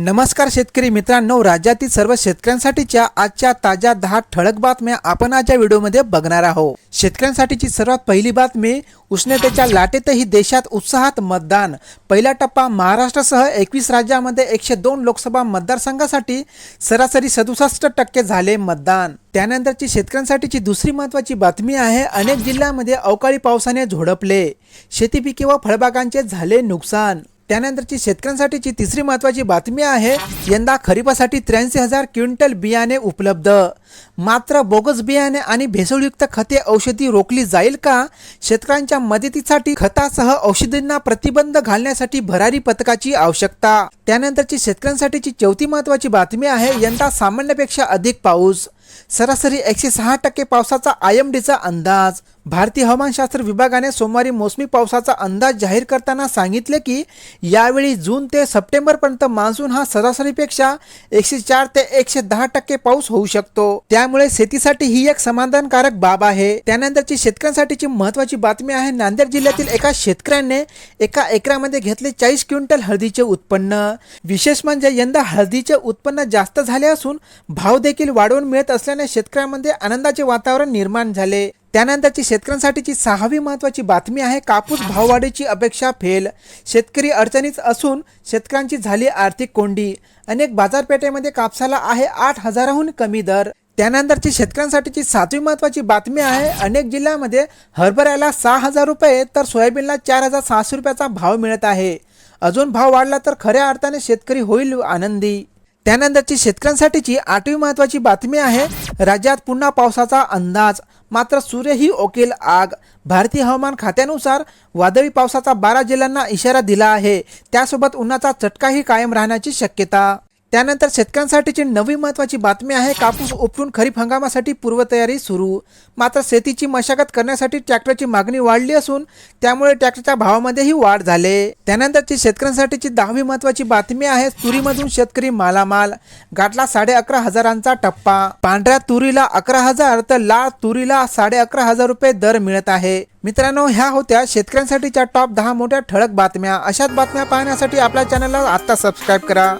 नमस्कार शेतकरी मित्रांनो राज्यातील सर्व शेतकऱ्यांसाठीच्या आजच्या ताज्या दहा ठळक बातम्या आपण आजच्या व्हिडिओमध्ये बघणार आहोत. शेतकऱ्यांसाठीची सर्वात पहिली बातमी उष्णतेच्या लाटेतही देशात उत्साहात मतदान. पहिला टप्पा महाराष्ट्रासह एकवीस राज्यामध्ये एकशे दोन लोकसभा मतदारसंघासाठी सरासरी सदुसष्ट टक्के झाले मतदान. त्यानंतरची शेतकऱ्यांसाठीची दुसरी महत्त्वाची बातमी आहे अनेक जिल्ह्यांमध्ये अवकाळी पावसाने झोडपले. शेतीपिके व फळबागांचे झाले नुकसान. त्यानंतरची शेतकऱ्यांसाठीची तिसरी महत्त्वाची बातमी आहे यंदा खरीपासाठी त्र्याऐंशी हजार क्विंटल बियाणे उपलब्ध. मात्र बोगस बियाणे आणि भेसळयुक्त खते औषधी रोखली जाईल का? शेतकऱ्यांच्या मदतीसाठी खतासह औषधींना प्रतिबंध घालण्यासाठी भरारी पथकाची आवश्यकता. त्यानंतरची शेतकऱ्यांसाठीची चौथी महत्त्वाची बातमी आहे यंदा सामान्यपेक्षा अधिक पाऊस. सरासरी एकशे सहा टक्के पावसाचा आय एम डीचा अंदाज. भारतीय हवामानशास्त्र विभागाने सोमवारी मोसमी पावसाचा अंदाज जाहीर करताना सांगितले की यावेळी जून ते सप्टेंबरपर्यंत मान्सून हा सरासरीपेक्षा एकशे चार ते एकशे दहा टक्के पाऊस होऊ शकतो. त्यामुळे शेतीसाठी ही एक समाधानकारक बाब आहे. त्यानंतरची शेतकऱ्यांसाठीची महत्वाची बातमी आहे नांदेड जिल्ह्यातील एका शेतकऱ्याने एका एकरामध्ये घेतले चाळीस क्विंटल हळदीचे उत्पन्न. विशेष म्हणजे यंदा हळदीचे उत्पन्न जास्त झाले असून भाव देखील वाढवून मिळत असले असल्याने शेतकऱ्यांमध्ये आनंदाचे वातावरण निर्माण झाले. त्यानंतरची शेतकऱ्यांसाठीची सहावी महत्त्वाची बातमी आहे कापूस भाववाढीची अपेक्षा फेल. शेतकरी अडचणीत असून शेतकऱ्यांची झाली आर्थिक कोंडी. अनेक बाजारपेठेमध्ये कापसाला आहे आठ हजाराहून कमी दर. त्यानंतरची शेतकऱ्यांसाठीची सातवी महत्त्वाची बातमी आहे अनेक जिल्ह्यामध्ये हरभऱ्याला सहा हजार रुपये तर सोयाबीनला चार हजार सहाशे रुपयाचा भाव मिळत आहे. अजून भाव वाढला तर खऱ्या अर्थाने शेतकरी होईल आनंदी. त्यानंतरची शेतकऱ्यांसाठीची आठवी महत्त्वाची बातमी आहे राज्यात पुन्हा पावसाचा अंदाज. मात्र सूर्य ही ओकेल आग. भारतीय हवामान खात्यानुसार वादळी पावसाचा बारा जिल्ह्यांना इशारा दिला आहे. त्यासोबत उन्हाचा चटकाही कायम राहण्याची शक्यता. त्यानंतर शेतकऱ्यांसाठीची नवी महत्त्वाची बातमी आहे कापूस उपटून खरीप हंगामासाठी पूर्वतयारी सुरू. मात्र शेतीची मशागत करण्यासाठी ट्रॅक्टरची मागणी वाढली असून त्यामुळे ट्रॅक्टरच्या भावामध्येही वाढ झाले. त्यानंतरची शेतकऱ्यांसाठीची दहावी महत्त्वाची बातमी आहे तुरीमधून शेतकरी मालामाल. गाठला साडे अकरा हजारांचा टप्पा. पांढऱ्या तुरीला अकरा हजार तर लाल तुरीला साडे अकरा हजार रुपये दर मिळत आहे. मित्रांनो ह्या होत्या शेतकऱ्यांसाठीच्या टॉप दहा मोठ्या ठळक बातम्या. अशाच बातम्या पाहण्यासाठी आपल्या चॅनलला आत्ता सबस्क्राईब करा.